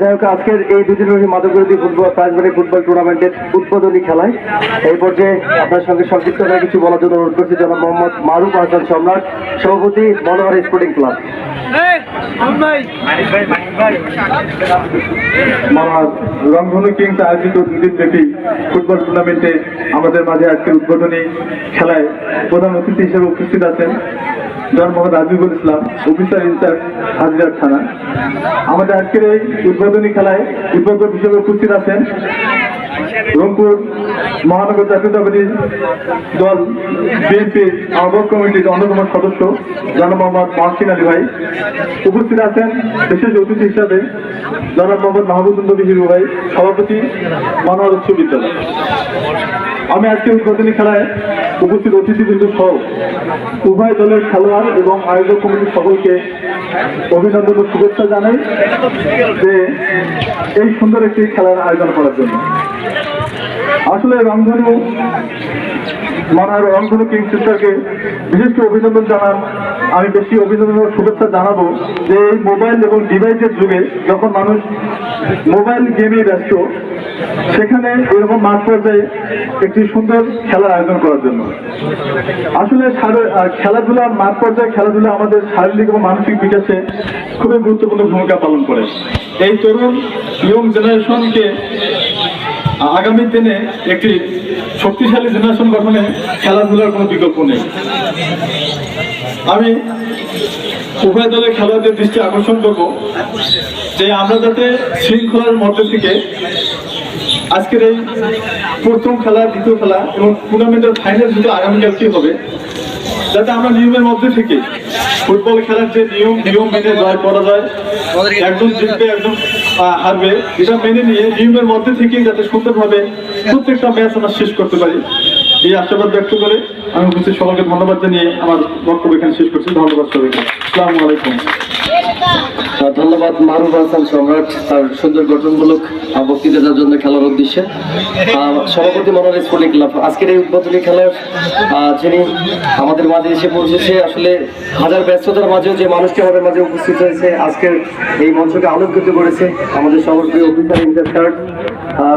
যাই হোক আজকের এই দুদিন দুদিনের মাদকবিরোধী ফুটবল প্রাইজমানি ফুটবল টুর্নামেন্টের উদ্বোধনী খেলায় এই পর্যায়ে আপনার সঙ্গে হয়ে কিছু বলার জন্য অনুরোধ করছি। জনাব মোহাম্মদ মারুফ হাসান সম্রাট সভাপতি Manohar sporting club. Rongdhonu kings আয়োজিত দুদিনব্যাপী ফুটবল টুর্নামেন্টে আমাদের মাঝে আজকে উদ্বোধনী খেলায় প্রধান অতিথি হিসেবে উপস্থিত আছেন। জন Mohammad Azibul Islam, officer in charge হাজিরার থানা। আমাদের আজকের এই উদ্বোধনী খেলায় উদ্বোধক হিসেবে উপস্থিত আছেন রংপুর মহানগর জাতীয়তাবাদী দল বিএনপির আহ্বায়ক কমিটির অন্যতম সদস্য, জনাব মোহাম্মদ মহসিন আলী ভাই। উপস্থিত আছেন বিশেষ অতিথি হিসাবে জনাব মোহাম্মদ মাহবুবুল হিরু ভাই, সভাপতি মনোহর উচ্চ বিদ্যালয়। আমি আজকে উদ্বোধনী খেলায় উপস্থিত অতিথিবৃন্দ সহ উভয় দলের খেলোয়াড় এবং আয়োজক কমিটির সকলকে অভিনন্দন ও শুভেচ্ছা জানাই যে এই সুন্দর একটি খেলার আয়োজন করার জন্য। আসলে রংধনু মানার রংধনু কিং সিস্টারকে বিশেষ অভিনন্দন জানান আমি বেশি অভিনন্দন শুভেচ্ছা জানাব যে এই মোবাইল এবং ডিভাইসের যুগে যখন মানুষ মোবাইল গেমে ব্যস্ত, সেখানে এরকম মাঠ পর্যায়ে একটি সুন্দর খেলার আয়োজন করার জন্য। আসলে খেলাধুলার মাঠ পর্যায়ে খেলাধুলা আমাদের শারীরিক এবং মানসিক বিকাশে খুবই গুরুত্বপূর্ণ ভূমিকা পালন করে। এই তরুণ ইয়ং জেনারেশনকে আগামী দিনে একটি শক্তিশালী জেনারেশন গঠনে খেলাধুলার কোনো বিকল্প নেই। আমি উভয় দলের খেলোয়াড়দের দৃষ্টি আকর্ষণ করব যে আমরা যাতে শৃঙ্খলার মধ্যে থেকে আজকের এই প্রথম খেলা, দ্বিতীয় খেলা এবং টুর্নামেন্টের ফাইনাল আগামিকাল কি হবে, যাতে আমরা নিয়মের মধ্যে থেকে ফুটবল খেলার যে নিয়ম নিয়ম মেনে জয় করা যায় একজন জিতবে একজন হারবে, এটা মেনে নিয়ে নিয়মের মধ্যে থেকে যাতে সুন্দরভাবে প্রত্যেকটা ম্যাচ আমরা শেষ করতে পারি। এই আশীর্বাদ ব্যক্ত করে আমি উপস্থিত সবাইকে ধন্যবাদ জানিয়ে আমার বক্তব্য এখানে শেষ করছি। ধন্যবাদ সবাইকে। আসসালামু আলাইকুম। ধন্যবাদ মারুফ হাসান সম্রাট তার সুন্দর গঠনমূলক আহ, বক্তৃতা দেওয়ার জন্য খেলার উদ্দেশ্যে। সভাপতি মনোহর স্পোর্টিং ক্লাব আজকের এই উদ্বোধনী খেলার যিনি আমাদের মাঝে এসে পৌঁছেছে আসলে হাজার ব্যস্ততার মাঝেও যে মানুষটি আমাদের মাঝে উপস্থিত হয়েছে আজকের এই মঞ্চকে আলোকিত করেছে আমাদের সর্বপ্রিয় officer in charge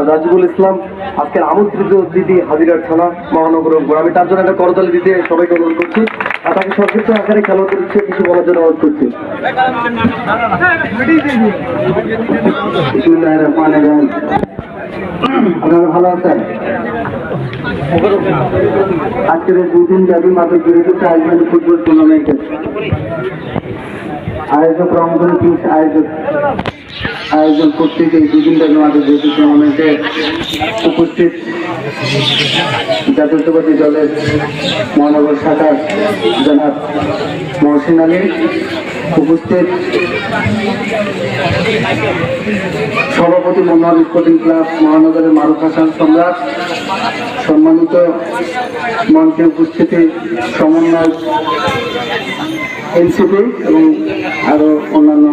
Rajibul Islam আজকের আমন্ত্রিত অতিথি হাজিরার থানা মহানগর। আমি তার জন্য একটা করতালি দিতে সবাইকে অনুরোধ করছি। তাকে সংক্ষিপ্ত আকারে খেলা করছে কিছু বলার জন্য অনুরোধ করছি। আপনারা ভালো আছেন? আজকের দুদিন ব্যাপী মাত্র বিরোধী আয়োজন ফুটবল টুর্নামেন্টের আয়োজক রংধন কিংস আয়োজক, আয়োজন কর্তৃক এই দুদিন মাদক বিরোধী টুর্নামেন্টে উপস্থিত জাতীয়তাবাদী দলের মহানগর শাখার জনাব মহসিন আলী উপস্থিত। সভাপতি মনোহর স্পোর্টিং ক্লাব মহানগরের মারুফ হাসান সম্রাট। সম্মানিত মঞ্চে উপস্থিতি সমন্বয় এনসিপি এবং আরও অন্যান্য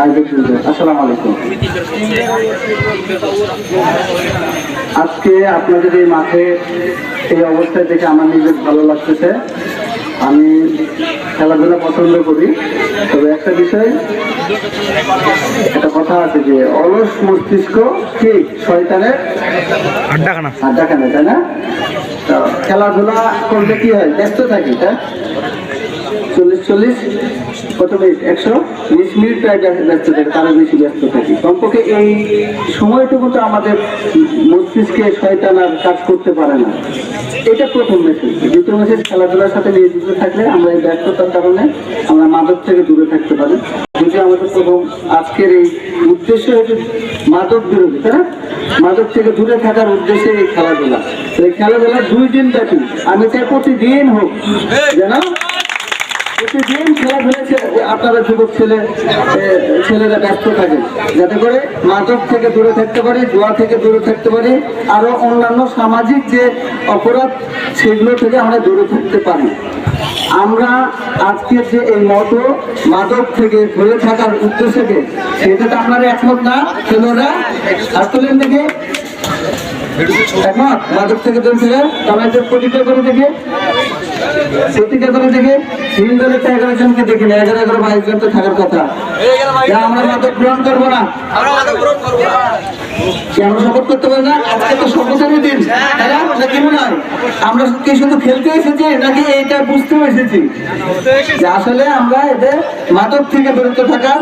আয়োজক আসসালামু আলাইকুম। আজকে আপনাদের এই মাঠে এই অবস্থায় দেখে আমার নিজের ভালো লাগতেছে। আমি খেলাধুলা পছন্দ করি তবে একটা বিষয় একটা কথা আছে যে অলস মস্তিষ্ক ঠিক শয়তানের আড্ডাখানা। আড্ডাখানা তাই না? তো খেলাধুলা করলে কি হয়? ব্যস্ত থাকি তাই? চল্লিশ চল্লিশ কত মিনিট একশো বিশ মিনিট প্রায় ব্য- ব্যস্ত থাকে তারও বেশি ব্যস্ত থাকি। কমপক্ষে এই সময়টুকু তো আমাদের মস্তিষ্কে শয়তান আর কাজ করতে পারে না। এটা প্রথম মেসেজ দ্বিতীয় মেসেজ খেলাধুলার সাথে নিয়োজিত থাকলে আমরা এই ব্যস্ততার কারণে আমরা মাদক থেকে দূরে থাকতে পারি। যদি আমাদের প্রথম আজকের এই উদ্দেশ্য হচ্ছে মাদক বিরোধী তাই না? মাদক থেকে দূরে থাকার উদ্দেশ্যে এই খেলাধুলা। এই খেলাধুলা দুই দিন ব্যাপী আমি চাই প্রতিদিন হোক যেন প্রতিদিন খেলাধুলা ছেলে ছেলেরা ব্যস্ত থাকেন যাতে করে মাদক থেকে দূরে থাকতে পারি জোয়া থেকে দূরে থাকতে পারি, আরও অন্যান্য সামাজিক যে অপরাধ, সেগুলো থেকে আমরা দূরে থাকতে পারি। আমরা আজকের যে এই মতো মাদক থেকে দূরে থাকার উদ্দেশ্যকে সেটা তো আপনারা একমত না হাত তোলেন দেখে, একমত? মাদক থেকে দূরে থেকে সবাইকে প্রতিজ্ঞা করে দেখে। করে দেখে তিন দলের তো এগারো জনকে দেখি না এগারো এগারো বাইশ জন তো থাকার কথা। যে আমরা মাদক গ্রহণ করব না। আমরা শপথ করতে পারি না? আজকে তো শপথেরই দিন। তাই না? নাকি মনে হয়? আমরা কি শুধু খেলতে এসেছি নাকি এইটা বুঝতেও এসেছি? যে আসলে আমরা এদের মাদক থেকে বিরত থাকার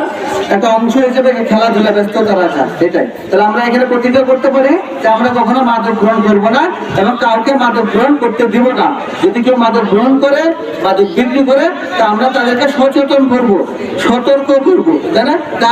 একটা অংশ হিসেবে খেলাধুলা ব্যস্ততা রাখা এটাই তাহলে আমরা এখানে প্রতিজ্ঞা করতে পারি যে আমরা কখনো মাদক গ্রহণ করব না এবং কাউকে মাদক গ্রহণ করতে দিব না। যদি কেউ মাদক গ্রহণ করে বা বিক্রি করে তা আমরা তাদেরকে সচেতন করব, সতর্ক করব, তাই না? তা